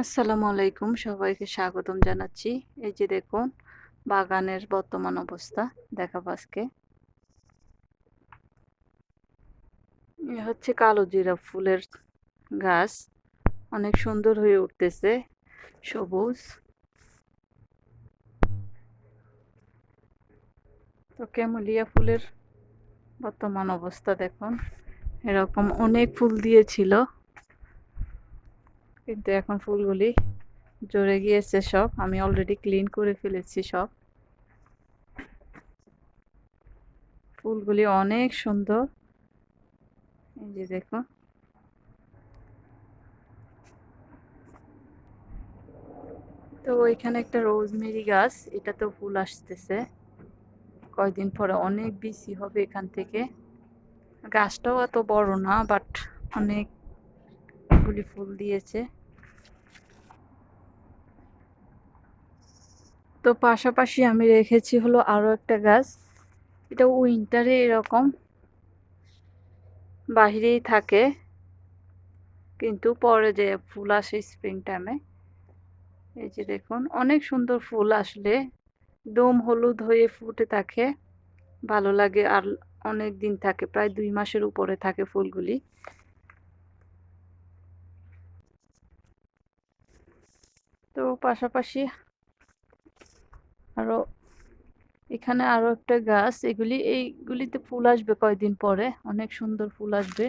আসসালামু আলাইকুম। সবাইকে স্বাগতম জানাচ্ছি। এই যে দেখুন, বাগানের বর্তমান অবস্থা। দেখাবো আজকে। হচ্ছে কালো জিরা ফুলের গাছ। অনেক সুন্দর হয়ে উঠতেছে। সবুজ। তো ক্যামেলিয়া ফুলের বর্তমান অবস্থা দেখুন। এরকম অনেক ফুল দিয়েছিল। কিন্তু এখন ফুলগুলি জড়ে গিয়েছে সব। আমি অলরেডি ক্লিন করে ফেলেছি সব। ফুলগুলি অনেক সুন্দর। এই যে দেখো। তো ওইখানে একটা রোজমেরি গাছ, এটা তো ফুল আসতেছে। কয়দিন পরে অনেক বেশি হবে এখান থেকে। গাছটাও এত বড় না বাট অনেকগুলি ফুল দিয়েছে। তো পাশাপাশি আমি রেখেছি হলো আরও একটা গাছ। এটা উইন্টারে এরকম বাহিরেই থাকে, কিন্তু পরে যে ফুল আসে স্প্রিং টাইমে এই যে দেখুন, অনেক সুন্দর ফুল আসলে। দম হলুদ হয়ে ফুটে থাকে, ভালো লাগে আর অনেক দিন থাকে, প্রায় দুই মাসের উপরে থাকে ফুলগুলি। তো পাশাপাশি আরও এখানে আরও একটা গাছ, এগুলি, এইগুলিতে ফুল আসবে কয়দিন পরে? অনেক সুন্দর ফুল আসবে।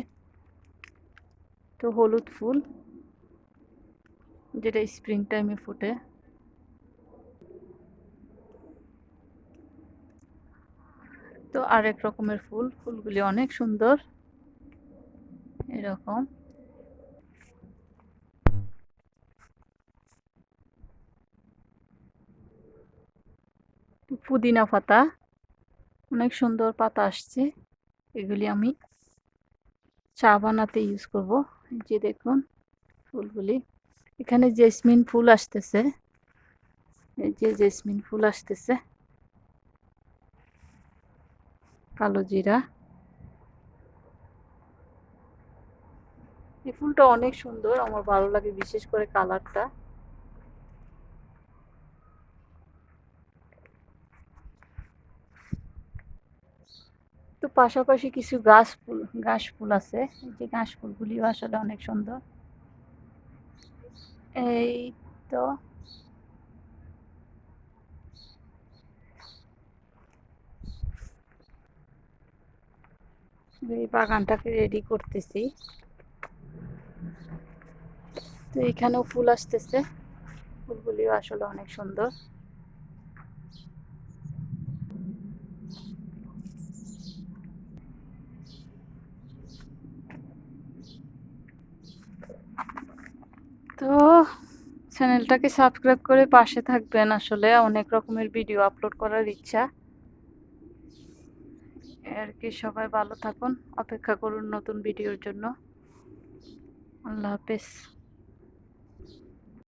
তো হলুদ ফুল, যেটা স্প্রিং টাইমে ফুটে। তো আরেক রকমের ফুল, ফুলগুলি অনেক সুন্দর। এরকম। পুদিনা পাতা। অনেক সুন্দর পাতা আসছে। এগুলি আমি চা বানাতে ইউজ করব। যে দেখুন ফুলগুলি। এখানে জেসমিন ফুল আসতেছে। এই যে জেসমিন ফুল আসতেছে। কালো জিরা। এই ফুলটা অনেক সুন্দর। আমার ভালো লাগে বিশেষ করে কালারটা। তো পাশাপাশি কিছু গাছ ফুল ঘাস ফুল আছে। এই যে ঘাস ফুলগুলিও আসলে অনেক সুন্দর। এই তো। এই বাগানটাকে রেডি করতেছি। তো এখানেও ফুল আসতেছে। ফুলগুলিও আসলে অনেক সুন্দর। তো চ্যানেলটাকে সাবস্ক্রাইব করে পাশে থাকবেন আসলে, অনেক রকমের ভিডিও আপলোড করার ইচ্ছা। আর কি, সবাই ভালো থাকুন, অপেক্ষা করুন নতুন ভিডিওর জন্য। আল্লাহ হাফেজ।